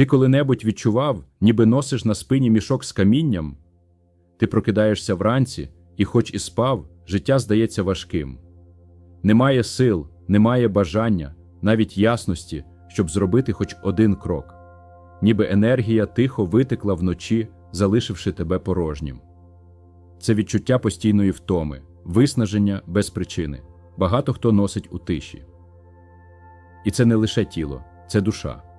Ти коли-небудь відчував, ніби носиш на спині мішок з камінням? Ти прокидаєшся вранці, і, хоч і спав, життя здається важким. Немає сил, немає бажання, навіть ясності, щоб зробити хоч один крок. Ніби енергія тихо витекла вночі, залишивши тебе порожнім. Це відчуття постійної втоми, виснаження без причини. Багато хто носить у тиші. І це не лише тіло, це душа.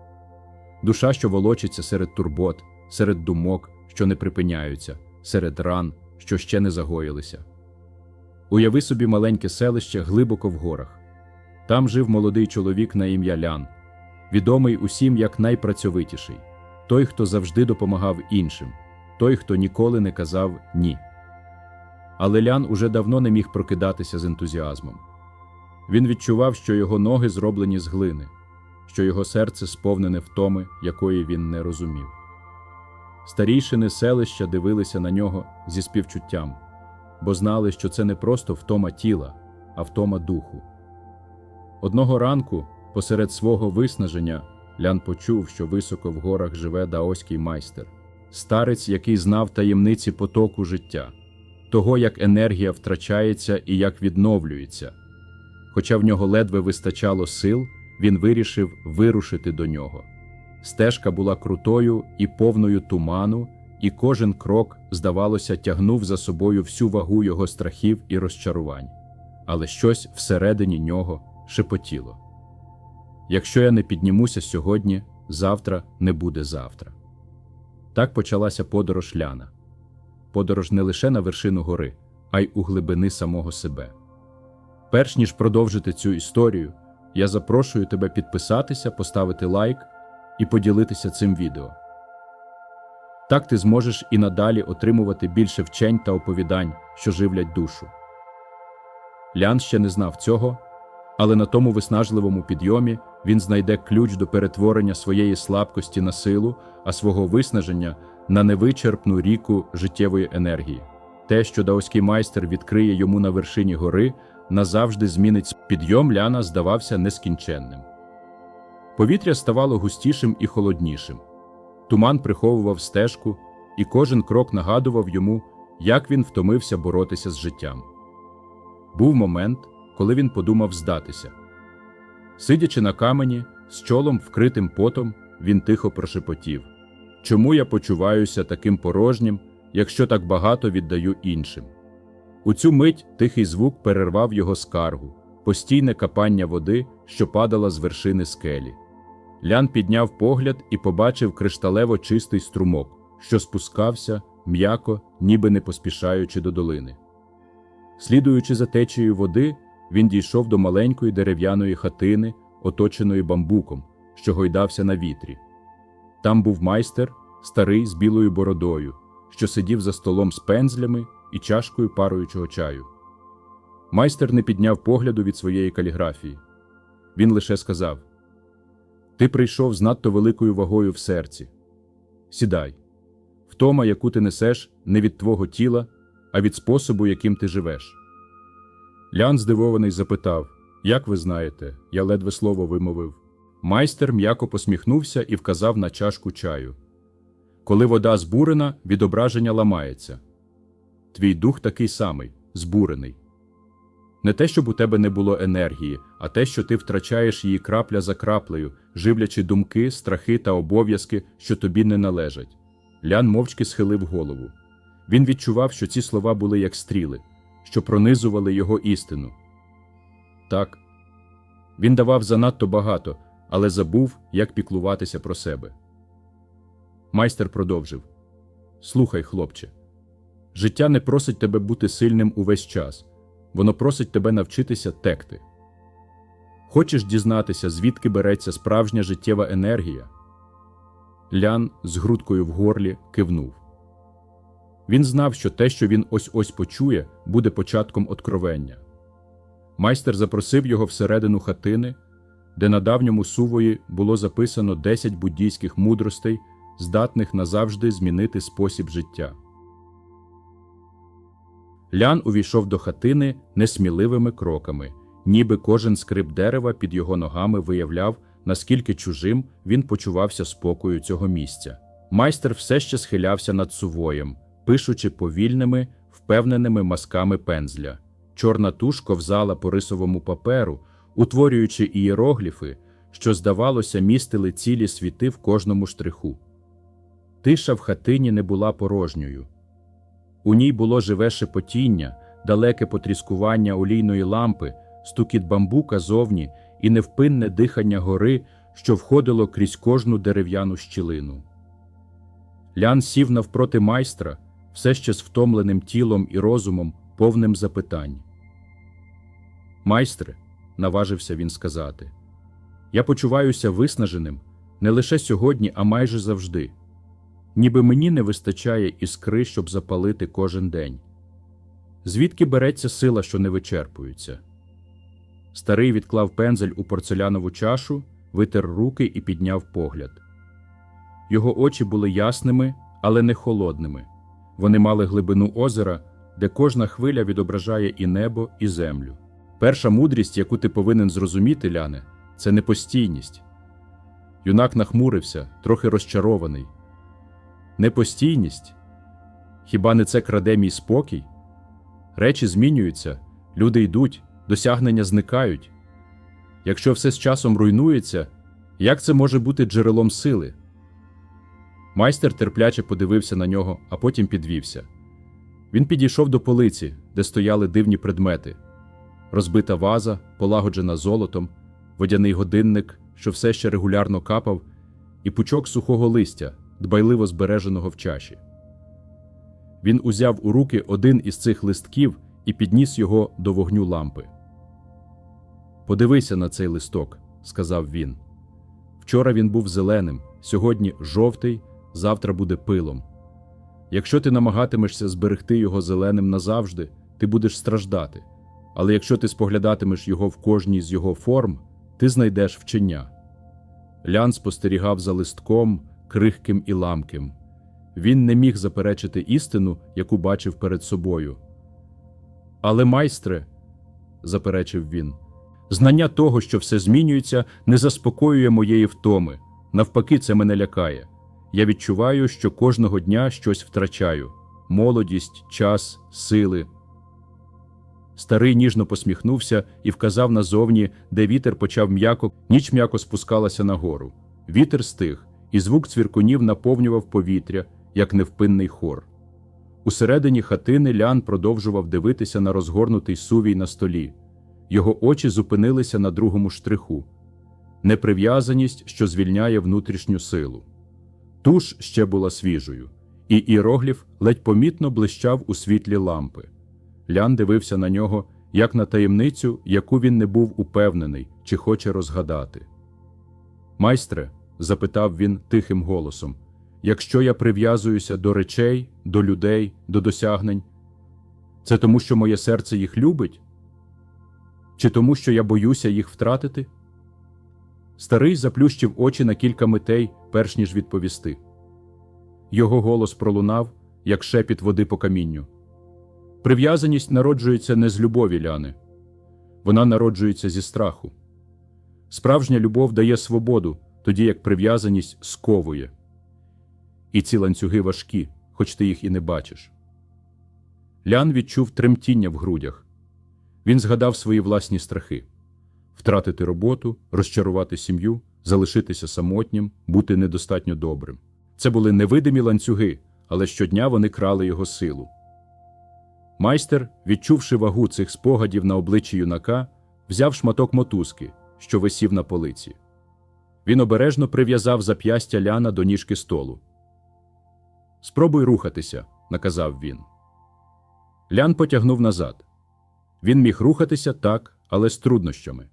Душа, що волочиться серед турбот, серед думок, що не припиняються, серед ран, що ще не загоїлися. Уяви собі маленьке селище глибоко в горах. Там жив молодий чоловік на ім'я Лян, відомий усім як найпрацьовитіший, той, хто завжди допомагав іншим, той, хто ніколи не казав ні. Але Лян уже давно не міг прокидатися з ентузіазмом. Він відчував, що його ноги зроблені з глини, що його серце сповнене втоми, якої він не розумів. Старійшини селища дивилися на нього зі співчуттям, бо знали, що це не просто втома тіла, а втома духу. Одного ранку, посеред свого виснаження, Лян почув, що високо в горах живе даоський майстер, старець, який знав таємниці потоку життя, того, як енергія втрачається і як відновлюється. Хоча в нього ледве вистачало сил, він вирішив вирушити до нього. Стежка була крутою і повною туману, і кожен крок, здавалося, тягнув за собою всю вагу його страхів і розчарувань. Але щось всередині нього шепотіло. Якщо я не піднімуся сьогодні, завтра не буде завтра. Так почалася подорож Ляна. Подорож не лише на вершину гори, а й у глибини самого себе. Перш ніж продовжити цю історію, я запрошую тебе підписатися, поставити лайк і поділитися цим відео. Так ти зможеш і надалі отримувати більше вчень та оповідань, що живлять душу. Лян ще не знав цього, але на тому виснажливому підйомі він знайде ключ до перетворення своєї слабкості на силу, а свого виснаження на невичерпну ріку життєвої енергії. Те, що даоський майстер відкриє йому на вершині гори, назавжди змінить підйом Ляна здавався нескінченним. Повітря ставало густішим і холоднішим. Туман приховував стежку, і кожен крок нагадував йому, як він втомився боротися з життям. Був момент, коли він подумав здатися. Сидячи на камені, з чолом вкритим потом, він тихо прошепотів Чому я почуваюся таким порожнім, якщо так багато віддаю іншим? У цю мить тихий звук перервав його скаргу, постійне капання води, що падала з вершини скелі. Лян підняв погляд і побачив кришталево чистий струмок, що спускався м'яко, ніби не поспішаючи до долини. Слідуючи за течією води, він дійшов до маленької дерев'яної хатини, оточеної бамбуком, що гойдався на вітрі. Там був майстер, старий з білою бородою, що сидів за столом з пензлями і чашкою паруючого чаю. Майстер не підняв погляду від своєї каліграфії. Він лише сказав: Ти прийшов з надто великою вагою в серці. Сідай. Втома, яку ти несеш, не від твого тіла, а від способу, яким ти живеш. Лян здивований запитав Як ви знаєте, я ледве слово вимовив. Майстер м'яко посміхнувся і вказав на чашку чаю. Коли вода збурена, відображення ламається. Твій дух такий самий, збурений. Не те, щоб у тебе не було енергії, а те, що ти втрачаєш її крапля за краплею, живлячи думки, страхи та обов'язки, що тобі не належать. Лян мовчки схилив голову. Він відчував, що ці слова були як стріли, що пронизували його істину. Так, він давав занадто багато, але забув, як піклуватися про себе. Майстер продовжив Слухай, хлопче, життя не просить тебе бути сильним увесь час, воно просить тебе навчитися текти. Хочеш дізнатися, звідки береться справжня життєва енергія? Лян з грудкою в горлі кивнув. Він знав, що те, що він ось ось почує, буде початком откровення. Майстер запросив його всередину хатини, де на давньому сувої було записано 10 буддійських мудростей, здатних назавжди змінити спосіб життя. Лян увійшов до хатини несміливими кроками, ніби кожен скрип дерева під його ногами виявляв, наскільки чужим він почувався спокою цього місця. Майстер все ще схилявся над сувоєм, пишучи повільними, впевненими мазками пензля. Чорна туш ковзала по рисовому паперу, утворюючи ієрогліфи, що, здавалося, містили цілі світи в кожному штриху. Тиша в хатині не була порожньою. У ній було живе шепотіння, далеке потріскування олійної лампи, стукіт бамбука зовні і невпинне дихання гори, що входило крізь кожну дерев'яну щілину. Лян сів навпроти майстра, все ще з втомленим тілом і розумом, повним запитань. Майстре, наважився він сказати, я почуваюся виснаженим не лише сьогодні, а майже завжди. Ніби мені не вистачає іскри, щоб запалити кожен день. Звідки береться сила, що не вичерпується? Старий відклав пензель у порцелянову чашу, витер руки і підняв погляд. Його очі були ясними, але не холодними. Вони мали глибину озера, де кожна хвиля відображає і небо, і землю. Перша мудрість, яку ти повинен зрозуміти, Ляне, це непостійність. Юнак нахмурився, трохи розчарований. Непостійність? Хіба не це краде мій спокій? Речі змінюються, люди йдуть, досягнення зникають. Якщо все з часом руйнується, як це може бути джерелом сили? Майстер терпляче подивився на нього, а потім підвівся. Він підійшов до полиці, де стояли дивні предмети: розбита ваза, полагоджена золотом, водяний годинник, що все ще регулярно капав, і пучок сухого листя, дбайливо збереженого в чаші. Він узяв у руки один із цих листків і підніс його до вогню лампи. Подивися на цей листок, сказав він. Вчора він був зеленим, сьогодні жовтий, завтра буде пилом. Якщо ти намагатимешся зберегти його зеленим назавжди, ти будеш страждати. Але якщо ти споглядатимеш його в кожній з його форм, ти знайдеш вчення. Лян спостерігав за листком, крихким і ламким. Він не міг заперечити істину, яку бачив перед собою. Але, майстре, заперечив він, знання того, що все змінюється, не заспокоює моєї втоми. Навпаки, це мене лякає. Я відчуваю, що кожного дня щось втрачаю молодість, час, сили. Старий ніжно посміхнувся і вказав назовні, де вітер почав м'яко, ніч м'яко спускалася нагору. Вітер стих, і звук цвіркунів наповнював повітря, як невпинний хор. Усередині хатини Лян продовжував дивитися на розгорнутий сувій на столі. Його очі зупинилися на другому штриху неприв'язаність, що звільняє внутрішню силу. Туш ще була свіжою, і іерогліф ледь помітно блищав у світлі лампи. Лян дивився на нього, як на таємницю, яку він не був упевнений, чи хоче розгадати. Майстре, запитав він тихим голосом, якщо я прив'язуюся до речей, до людей, до досягнень, це тому, що моє серце їх любить? Чи тому, що я боюся їх втратити? Старий заплющив очі на кілька митей, перш ніж відповісти. Його голос пролунав, як шепіт води по камінню. Прив'язаність народжується не з любові ляни, вона народжується зі страху. Справжня любов дає свободу, тоді як прив'язаність сковує. І ці ланцюги важкі, хоч ти їх і не бачиш. Лян відчув тремтіння в грудях. Він згадав свої власні страхи втратити роботу, розчарувати сім'ю, залишитися самотнім, бути недостатньо добрим. Це були невидимі ланцюги, але щодня вони крали його силу. Майстер, відчувши вагу цих спогадів на обличчі юнака, взяв шматок мотузки, що висів на полиці. Він обережно прив'язав зап'ястя ляна до ніжки столу. Спробуй рухатися, наказав він. Лян потягнув назад. Він міг рухатися так, але з труднощами.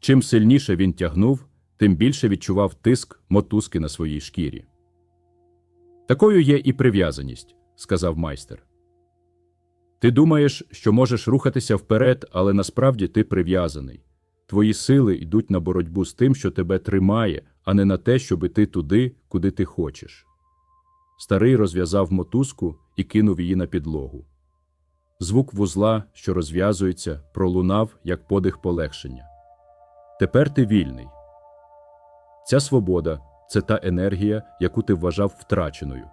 Чим сильніше він тягнув, тим більше відчував тиск мотузки на своїй шкірі. Такою є і прив'язаність, сказав майстер. Ти думаєш, що можеш рухатися вперед, але насправді ти прив'язаний. Твої сили йдуть на боротьбу з тим, що тебе тримає, а не на те, щоб іти туди, куди ти хочеш. Старий розв'язав мотузку і кинув її на підлогу. Звук вузла, що розв'язується, пролунав, як подих полегшення. Тепер ти вільний. Ця свобода це та енергія, яку ти вважав втраченою.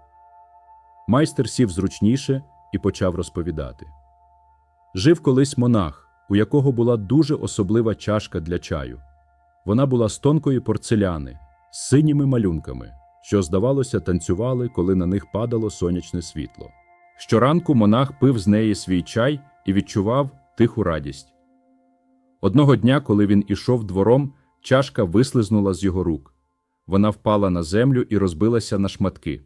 Майстер сів зручніше і почав розповідати. Жив колись монах, у якого була дуже особлива чашка для чаю. Вона була з тонкої порцеляни, з синіми малюнками, що, здавалося, танцювали, коли на них падало сонячне світло. Щоранку монах пив з неї свій чай і відчував тиху радість. Одного дня, коли він ішов двором, чашка вислизнула з його рук. Вона впала на землю і розбилася на шматки.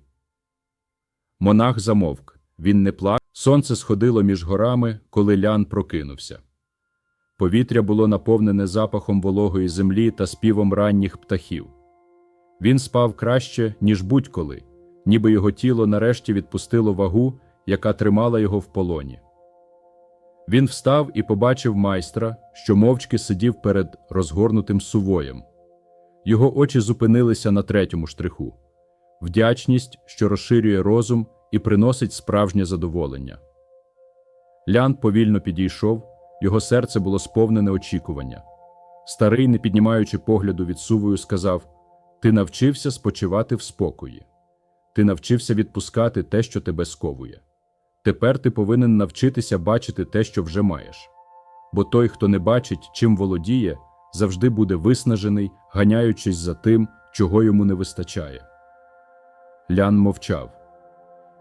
Монах замовк. Він не плакав. Сонце сходило між горами, коли лян прокинувся. Повітря було наповнене запахом вологої землі та співом ранніх птахів. Він спав краще, ніж будь-коли, ніби його тіло нарешті відпустило вагу, яка тримала його в полоні. Він встав і побачив майстра, що мовчки сидів перед розгорнутим сувоєм. Його очі зупинилися на третьому штриху вдячність, що розширює розум і приносить справжнє задоволення. Лян повільно підійшов, його серце було сповнене очікування. Старий, не піднімаючи погляду від сувою, сказав: Ти навчився спочивати в спокої, ти навчився відпускати те, що тебе сковує. Тепер ти повинен навчитися бачити те, що вже маєш. Бо той, хто не бачить, чим володіє, завжди буде виснажений, ганяючись за тим, чого йому не вистачає. Лян мовчав.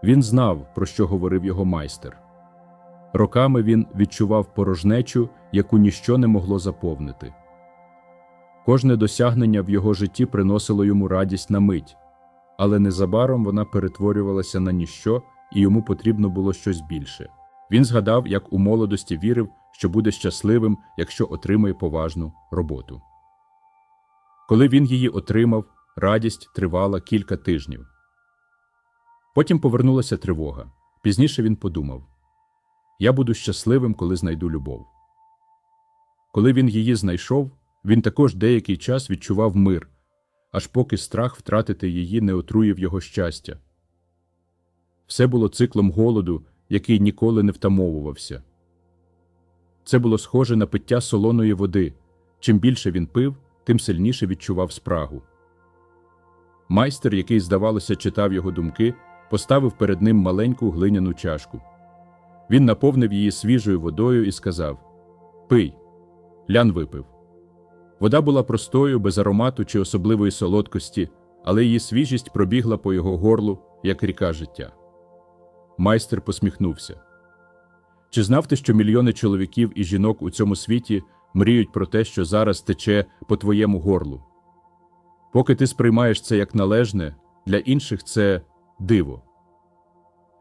Він знав, про що говорив його майстер. Роками він відчував порожнечу, яку ніщо не могло заповнити. Кожне досягнення в його житті приносило йому радість на мить, але незабаром вона перетворювалася на ніщо, і йому потрібно було щось більше. Він згадав, як у молодості вірив, що буде щасливим, якщо отримає поважну роботу. Коли він її отримав, радість тривала кілька тижнів. Потім повернулася тривога. Пізніше він подумав я буду щасливим, коли знайду любов. Коли він її знайшов, він також деякий час відчував мир, аж поки страх втратити її не отруїв його щастя. Все було циклом голоду, який ніколи не втамовувався. Це було схоже на пиття солоної води. Чим більше він пив, тим сильніше відчував спрагу. Майстер, який, здавалося, читав його думки, поставив перед ним маленьку глиняну чашку. Він наповнив її свіжою водою і сказав Пий. Лян випив. Вода була простою, без аромату чи особливої солодкості, але її свіжість пробігла по його горлу, як ріка життя. Майстер посміхнувся. Чи знав ти, що мільйони чоловіків і жінок у цьому світі мріють про те, що зараз тече по твоєму горлу? Поки ти сприймаєш це як належне, для інших це диво.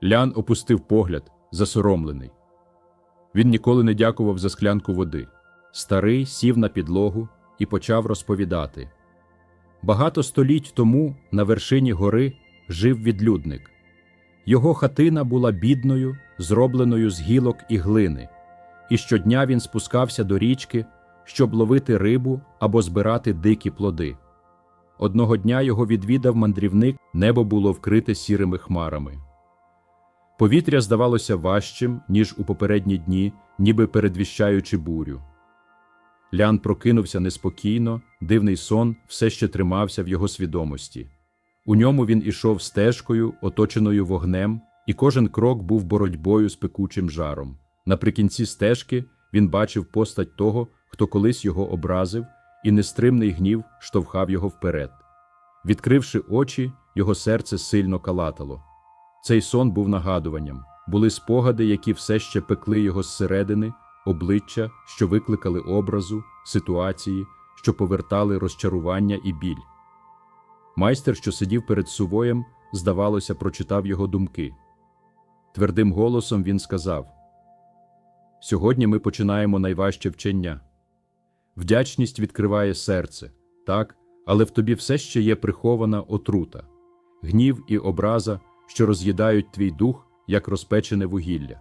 Лян опустив погляд, засоромлений. Він ніколи не дякував за склянку води. Старий сів на підлогу і почав розповідати. Багато століть тому на вершині гори жив відлюдник. Його хатина була бідною, зробленою з гілок і глини, і щодня він спускався до річки, щоб ловити рибу або збирати дикі плоди. Одного дня його відвідав мандрівник, небо було вкрите сірими хмарами. Повітря здавалося важчим, ніж у попередні дні, ніби передвіщаючи бурю. Лян прокинувся неспокійно, дивний сон все ще тримався в його свідомості. У ньому він ішов стежкою, оточеною вогнем, і кожен крок був боротьбою з пекучим жаром. Наприкінці стежки він бачив постать того, хто колись його образив, і нестримний гнів штовхав його вперед. Відкривши очі, його серце сильно калатало. Цей сон був нагадуванням, були спогади, які все ще пекли його зсередини, обличчя, що викликали образу, ситуації, що повертали розчарування і біль. Майстер, що сидів перед сувоєм, здавалося, прочитав його думки. Твердим голосом він сказав: Сьогодні ми починаємо найважче вчення. Вдячність відкриває серце, так, але в тобі все ще є прихована отрута, гнів і образа, що роз'їдають твій дух, як розпечене вугілля.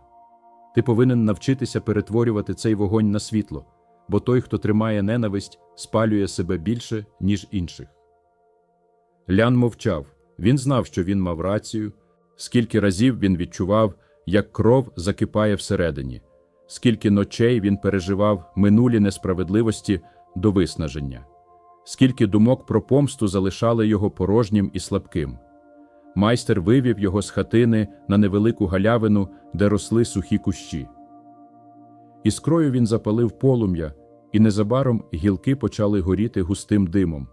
Ти повинен навчитися перетворювати цей вогонь на світло, бо той, хто тримає ненависть, спалює себе більше, ніж інших. Лян мовчав. Він знав, що він мав рацію, скільки разів він відчував, як кров закипає всередині, скільки ночей він переживав минулі несправедливості до виснаження, скільки думок про помсту залишали його порожнім і слабким. Майстер вивів його з хатини на невелику галявину, де росли сухі кущі. Іскрою він запалив полум'я, і незабаром гілки почали горіти густим димом.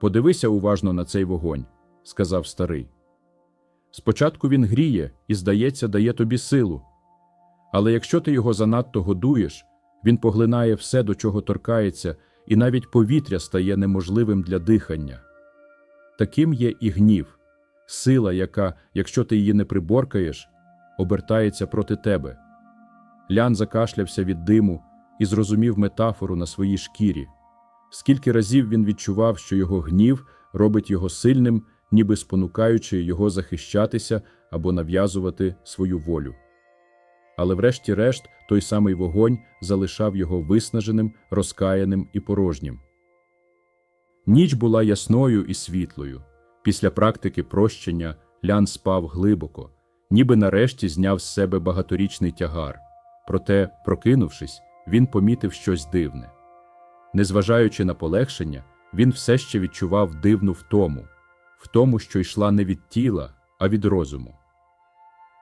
Подивися уважно на цей вогонь, сказав старий. Спочатку він гріє і, здається, дає тобі силу. Але якщо ти його занадто годуєш, він поглинає все, до чого торкається, і навіть повітря стає неможливим для дихання. Таким є і гнів, сила, яка, якщо ти її не приборкаєш, обертається проти тебе. Лян закашлявся від диму і зрозумів метафору на своїй шкірі. Скільки разів він відчував, що його гнів робить його сильним, ніби спонукаючи його захищатися або нав'язувати свою волю. Але врешті-решт той самий вогонь залишав його виснаженим, розкаяним і порожнім. Ніч була ясною і світлою. Після практики прощення Лян спав глибоко, ніби нарешті зняв з себе багаторічний тягар. Проте, прокинувшись, він помітив щось дивне. Незважаючи на полегшення, він все ще відчував дивну втому, втому, що йшла не від тіла, а від розуму.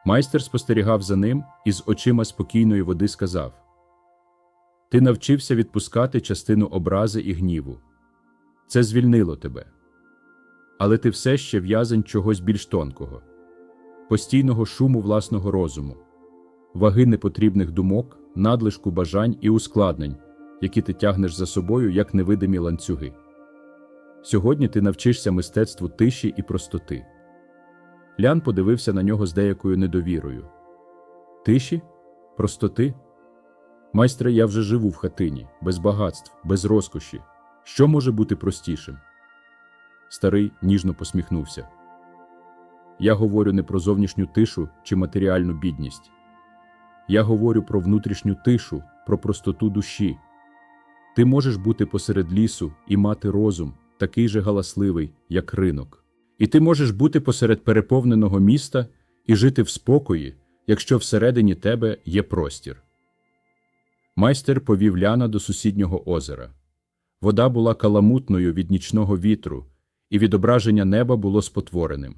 Майстер спостерігав за ним і з очима спокійної води сказав: Ти навчився відпускати частину образи і гніву. Це звільнило тебе. Але ти все ще в'язень чогось більш тонкого, постійного шуму власного розуму, ваги непотрібних думок, надлишку бажань і ускладнень, які ти тягнеш за собою як невидимі ланцюги. Сьогодні ти навчишся мистецтву тиші і простоти. Лян подивився на нього з деякою недовірою. Тиші? Простоти? Майстре, я вже живу в хатині, без багатств, без розкоші. Що може бути простішим? Старий ніжно посміхнувся. Я говорю не про зовнішню тишу чи матеріальну бідність. Я говорю про внутрішню тишу, про простоту душі. Ти можеш бути посеред лісу і мати розум, такий же галасливий, як ринок. І ти можеш бути посеред переповненого міста і жити в спокої, якщо всередині тебе є простір. Майстер повів Ляна до сусіднього озера. Вода була каламутною від нічного вітру, і відображення неба було спотвореним.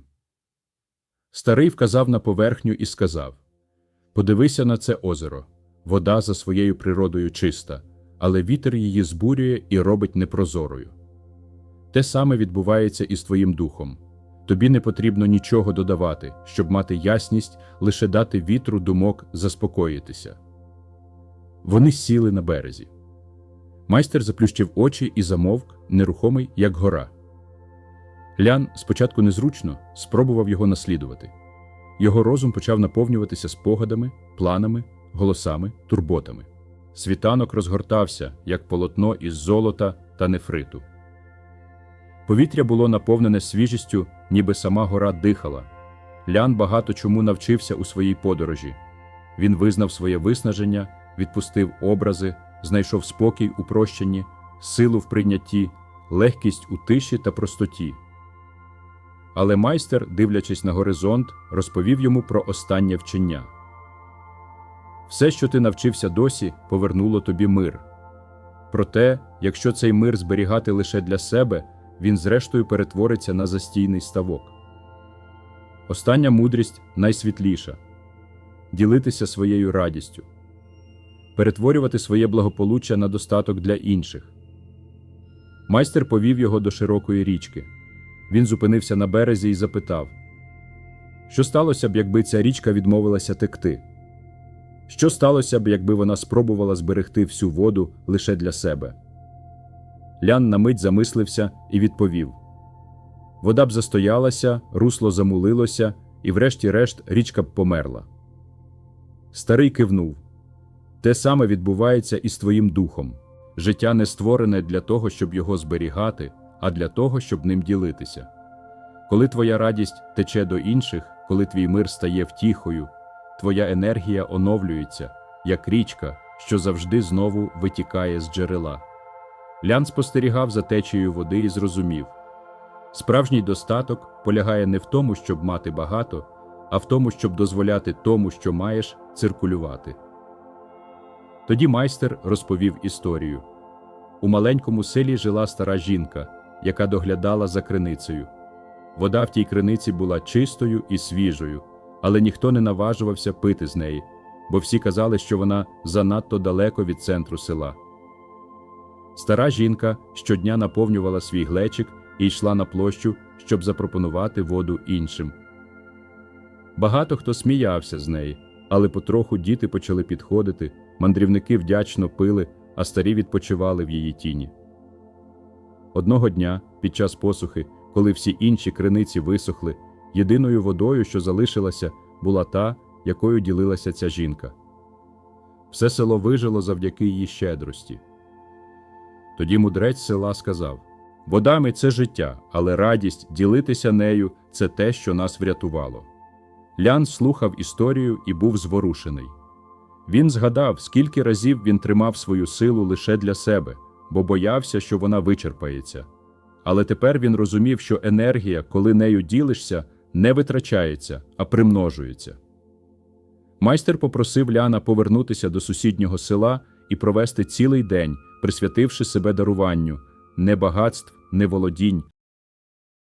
Старий вказав на поверхню і сказав Подивися на це озеро. Вода за своєю природою чиста, але вітер її збурює і робить непрозорою. Те саме відбувається і з твоїм духом. Тобі не потрібно нічого додавати, щоб мати ясність, лише дати вітру думок заспокоїтися. Вони сіли на березі. Майстер заплющив очі і замовк, нерухомий, як гора. Лян спочатку незручно спробував його наслідувати. Його розум почав наповнюватися спогадами, планами, голосами, турботами. Світанок розгортався, як полотно із золота та нефриту. Повітря було наповнене свіжістю, ніби сама гора дихала. Лян багато чому навчився у своїй подорожі. Він визнав своє виснаження, відпустив образи, знайшов спокій у прощенні, силу в прийнятті, легкість у тиші та простоті. Але майстер, дивлячись на горизонт, розповів йому про останнє вчення. Все, що ти навчився досі, повернуло тобі мир. Проте, якщо цей мир зберігати лише для себе, він зрештою перетвориться на застійний ставок. Остання мудрість найсвітліша ділитися своєю радістю, перетворювати своє благополуччя на достаток для інших. Майстер повів його до широкої річки. Він зупинився на березі і запитав, що сталося б, якби ця річка відмовилася текти? Що сталося б, якби вона спробувала зберегти всю воду лише для себе? Лян на мить замислився і відповів: Вода б застоялася, русло замулилося, і, врешті-решт, річка б померла. Старий кивнув те саме відбувається і з твоїм духом. Життя не створене для того, щоб його зберігати, а для того, щоб ним ділитися. Коли твоя радість тече до інших, коли твій мир стає втіхою, твоя енергія оновлюється, як річка, що завжди знову витікає з джерела. Лян спостерігав за течією води і зрозумів справжній достаток полягає не в тому, щоб мати багато, а в тому, щоб дозволяти тому, що маєш, циркулювати. Тоді майстер розповів історію. У маленькому селі жила стара жінка, яка доглядала за криницею. Вода в тій криниці була чистою і свіжою, але ніхто не наважувався пити з неї, бо всі казали, що вона занадто далеко від центру села. Стара жінка щодня наповнювала свій глечик і йшла на площу, щоб запропонувати воду іншим. Багато хто сміявся з неї, але потроху діти почали підходити, мандрівники вдячно пили, а старі відпочивали в її тіні. Одного дня, під час посухи, коли всі інші криниці висохли, єдиною водою, що залишилася, була та, якою ділилася ця жінка. Все село вижило завдяки її щедрості. Тоді мудрець села сказав: Водами це життя, але радість ділитися нею це те, що нас врятувало. Лян слухав історію і був зворушений. Він згадав, скільки разів він тримав свою силу лише для себе, бо боявся, що вона вичерпається. Але тепер він розумів, що енергія, коли нею ділишся, не витрачається, а примножується. Майстер попросив Ляна повернутися до сусіднього села і провести цілий день, присвятивши себе даруванню не багатств, не володінь,